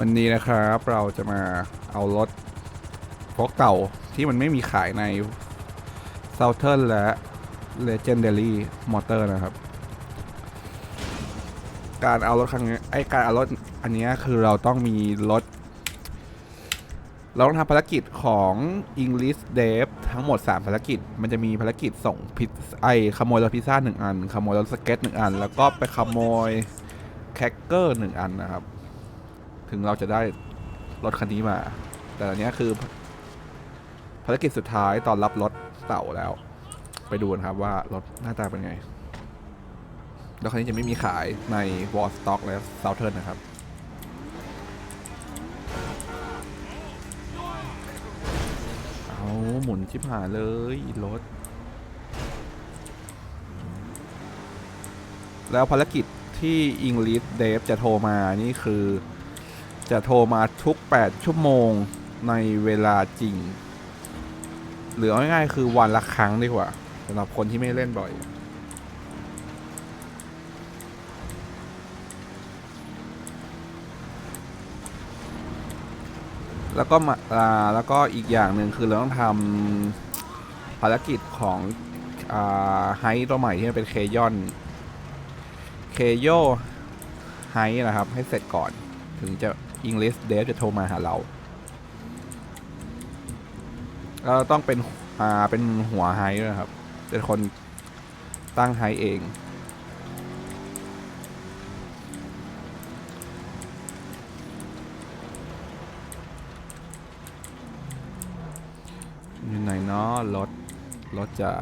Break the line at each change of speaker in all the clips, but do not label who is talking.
วันนี้นะครับเราจะมาเอารถพวกเก่าที่มันไม่มีขายใน Southern และ Legendary Motor นะครับ การเอารถครั้งนี้ไอการเอารถอันนี้คือเราต้องมีรถ เราต้องทำภารกิจของ English Dev ทั้งหมด 3 ภารกิจ มันจะมีภารกิจส่งพิซไอขโมยรถพิซซ่าหนึ่งอัน ขโมยรถสเก็ตหนึ่งอัน แล้วก็ไปขโมยแคคเกอร์หนึ่งอันนะครับ ถึงเราจะได้รถคันนี้มา แต่อันเนี้ยคือภารกิจสุดท้ายตอนรับรถเต่าแล้ว ไปดูกันครับว่ารถหน้าตาเป็นไงรถคันนี้จะไม่มีขายใน Wall Stock และ Southern นนะครับเอาหมุนชิบหายเลยรถแล้วภารกิจที่ English Dev จะโทรมานี่คือ จะโทรมาทุก 8 ชั่วโมงในเวลาจริง หรือเอาง่ายๆคือวันละครั้งดีกว่าสำหรับคนที่ไม่เล่นบ่อย แล้วก็มาอ่าแล้วก็อีกอย่างหนึ่งคือเราต้องทำภารกิจของอ่าไฮตัวใหม่ที่มันเป็นเคยอน เคโยไฮนะครับ ให้เสร็จก่อนถึงจะ English Dev จะโทรมาหาเราเราต้องเป็นอ่าเป็นหัวไฮด้วยนะครับ เป็นคนตั้งไฮเอง อยู่ไหนเนาะรถ รถจ๋า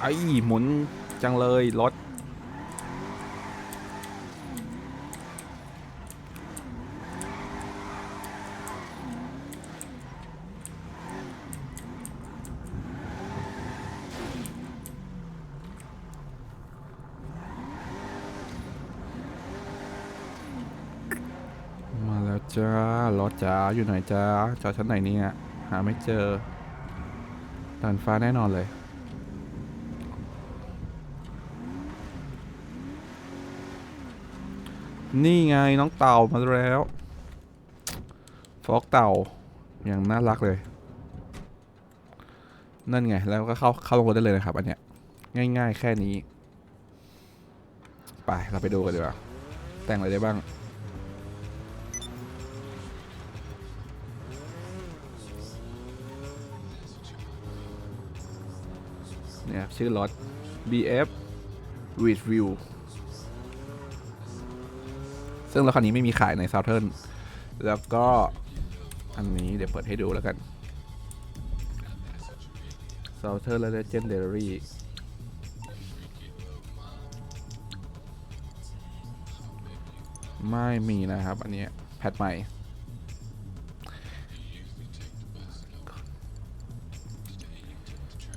ไอ้หมุนจังเลยรถ จ้ารถจ้าอยู่ไหนจ้าจอดชั้นไหนเนี่ยหาไม่เจอดันฟ้าแน่นอนเลย นี่ไงน้องเต่ามาแล้วฟอกเต่าอย่างน่ารักเลย นั่นไง แล้วก็เข้าเข้าลงรถได้เลยนะครับ อันเนี้ยง่าย ๆ แค่นี้ ไป เราไปดูกันดีกว่า แต่งอะไรได้บ้าง นี่ยครับชื่อรถ BF with view ซึ่งรถคันนี้ไม่มีขายใน Southern แล้วก็อันนี้เดี๋ยวเปิดให้ดูแล้วกัน Southern Legendary ไม่มีนะครับ อันนี้แพทใหม่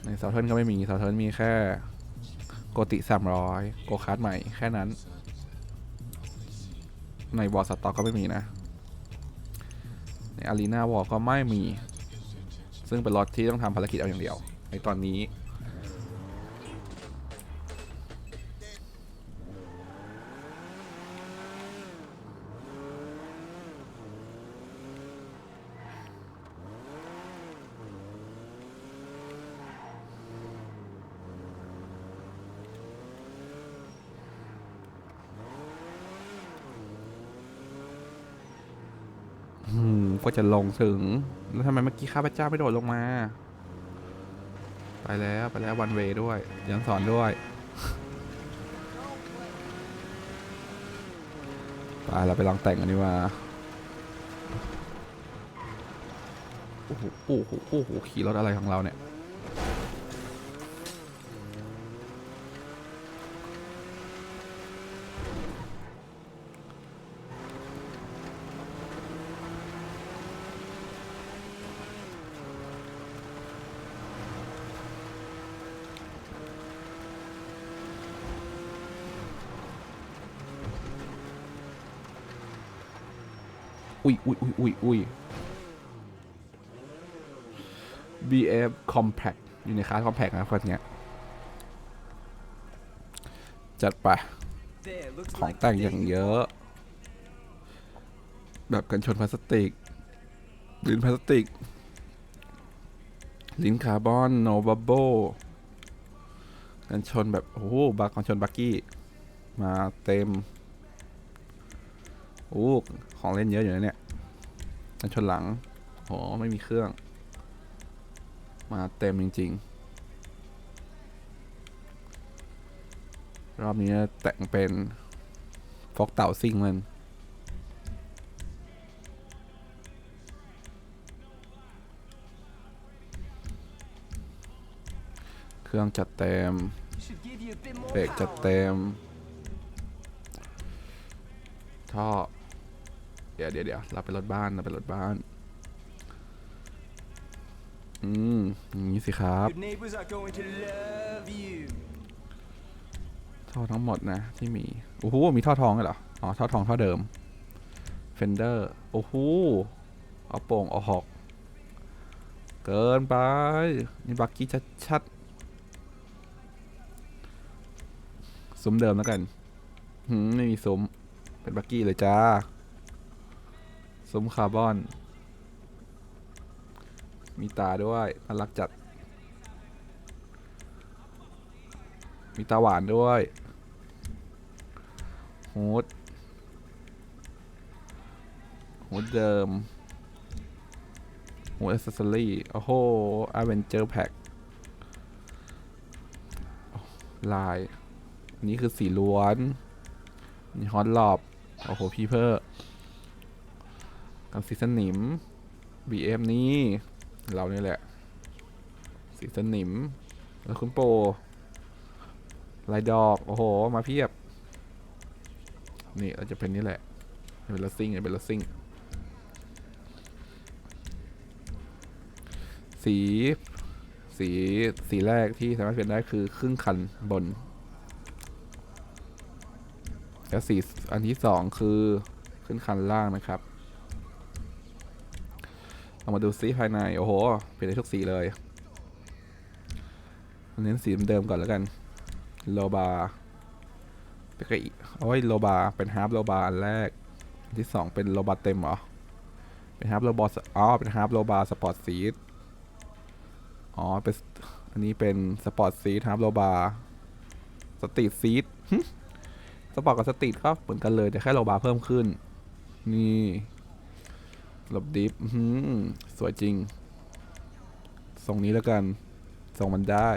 ในซาเทิร์นก็ไม่มีซาเทิร์นมีแค่โกติ300โกคาร์ดใหม่แค่นั้น ในวอลสต็อกก็ไม่มีนะ ในอารีนาวอลก็ไม่มี ซึ่งเป็นรถที่ต้องทำภารกิจเอาอย่างเดียว ในตอนนี้ อืม ก็จะลงถึง แล้วทำไมเมื่อกี้ข้าพเจ้าไม่โดดลงมา ไปแล้วไปแล้ววันเวด้วย ยังสอนด้วยไปเราไปลองแต่งกันดีกว่าโอ้โหโอ้โหโอ้โหขี่รถอะไรของเราเนี่ย อุ้ยอุ้ยอุ้ยอุ้ยอุ้ย BF Compact อยู่ในคลาส Compact นะคนเนี้ย จัดไป ของแต่งอย่างเยอะ แบบกันชนพลาสติกลิ้นพลาสติก ลิ้นคาร์บอน โนบับเบิลกันชนแบบ โอ้โหบักกันชนบักกี้ มาเต็ม โอ้ของเล่นเยอะอยู่นะเนี่ยกันชนหลังโหไม่มีเครื่อง มาเต็มจริง ๆ รอบนี้แต่งเป็นฟอกเต่าซิ่งมันเครื่องจัดเต็มเบรกจัดเต็มท่อ เดี๋ยวเดี๋ยวเดี๋ยวเราไปรถบ้านเราไปรถบ้าน อืมอย่างนี้สิครับ
Your neighbors are going to love you.
ท่อทั้งหมดนะที่มี โอ้โห มีท่อทองเลยเหรอ อ๋อ ท่อทองท่อเดิมเฟนเดอร์ โอ้โห เอาโป่งเอาหอก เกินไป นี่บักกี้ชัดๆซุ้มเดิมแล้วกัน หืม ไม่มีซุ้ม เป็นบักกี้เลยจ้า ซุ้มคาร์บอน มีตาด้วยน่ารักจัด มีตาหวานด้วยฮูดฮูดเดิมฮูดอ c เซสซอรี่โอ้โหอเวนเจอร์แพ็คลาย อันนี้คือสีล้วนมีฮอตลอบ โอ้โห พีเพ อร์กับสีสนิม BM นี้ เรานี่แหละ สีสนิม แล้วคุณโปลายดอก โอ้โห มาเพียบ นี่เราจะเป็นนี่แหละเป็นรถซิ่งเป็นรถซิ่ง สี สี สีแรกที่สามารถเปลี่ยนได้คือครึ่งคันบน แล้วสีอันที่สองคือ ขึ้นคันล่างนะครับ เรามาดูสีภายใน โอ้โห เปลี่ยนได้ทุกสีเลย เน้นสีเดิมก่อนแล้วกัน โลบาเป็นไงอีกโอ้ยโลบาเป็นฮาร์ปโลบาอันแรกอันที่สองเป็นโลบาเต็มเหรอ เป็นฮาร์ปโลบาอ๋อ เป็นฮาร์ปโลบาสปอร์ตซีดอ๋อ เป็น อันนี้เป็นสปอร์ตซีดฮาร์ปโลบาสตรีทซีดสปอร์ตกับสตรีทก็เหมือนกันเลยแต่แค่โลบาเพิ่มขึ้น นี่ หลบดิฟสวยจริงทรงนี้แล้วกันทรงมันได้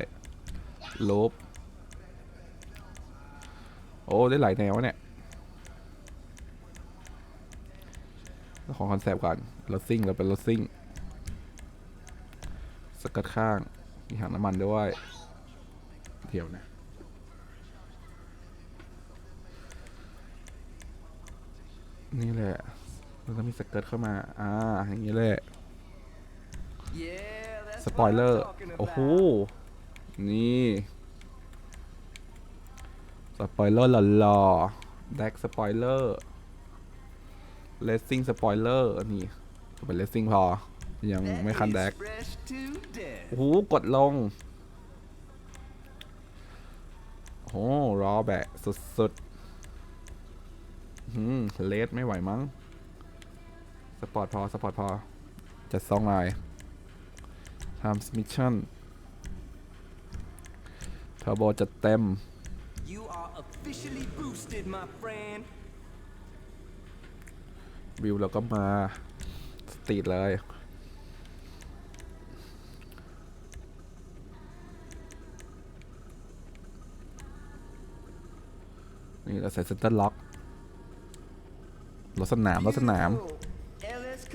ลบ โอ้ ได้หลายแนวเนี่ย ของคอนเซปต์ก่อนรถซิ่งเราเป็นรถซิ่ง สกัดข้าง มีถังน้ำมันด้วยเดี๋ยวนะนี่แหละ มันต้องมีสเกิร์ตเข้ามา อ่า อย่างนี้แหละ
Yeah, that's
สปอยเลอ
what
ร์
I'm talking
โอ้โห
about.
นี่ สปอยเลอร์หล่อๆแดกสปอยเลอร์เลสซิ่งสปอยเลอร์ นี่เป็นเลสซิ่งพอ ยังไม่คันแดก
That is fresh to death.
โอ้โห กดลง โอ้โหรอแบะสุดๆอืมเลสไม่ไหวมั้ง สปอร์ตพอ สปอร์ตพอ จัดซองลายทำมิชชั่นเทอร์โบจัดเต็ม
You are officially boosted, my friend.
วิวเราก็มา สตรีทเลย นี่เราใส่เซนเตอร์ล็อกรถสนามรถสนาม
Beautiful.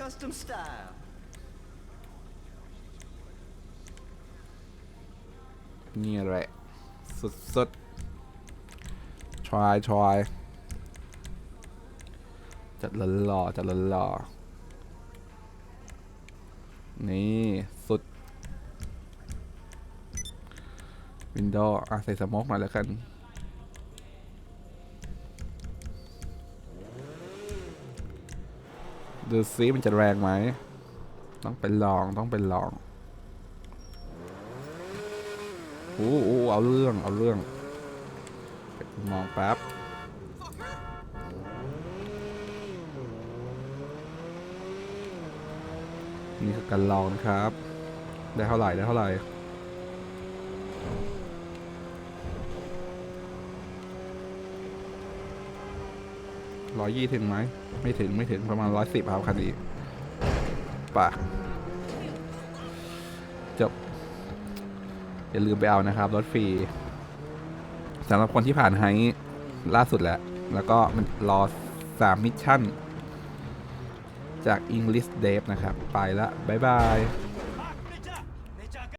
Custom style.
นี่แหละสุดสุดทรายทรายจัดหล่อจัดหล่อนี่ สุด วินโดว์อะใส่สโมกหน่อยแล้วกัน ดูซิมันจะแรงไหม ต้องไปลองต้องไปลองอู้อู้เอาเรื่อง เอาเรื่อง มองแป๊บนี่คือการลองนะครับ ได้เท่าไหร่ ได้เท่าไหร่ ร้อยยี่ถึงไหม ไม่ถึงไม่ถึงประมาณร้อยสิบครับคันนี้ป่ะจบ อย่าลืมไปเอานะครับ รถฟรีสำหรับคนที่ผ่านไฮล่าสุดแล้ว แล้วก็มันรอสามมิชชั่น จาก English Dev นะครับ ไปละ บ๊ายบาย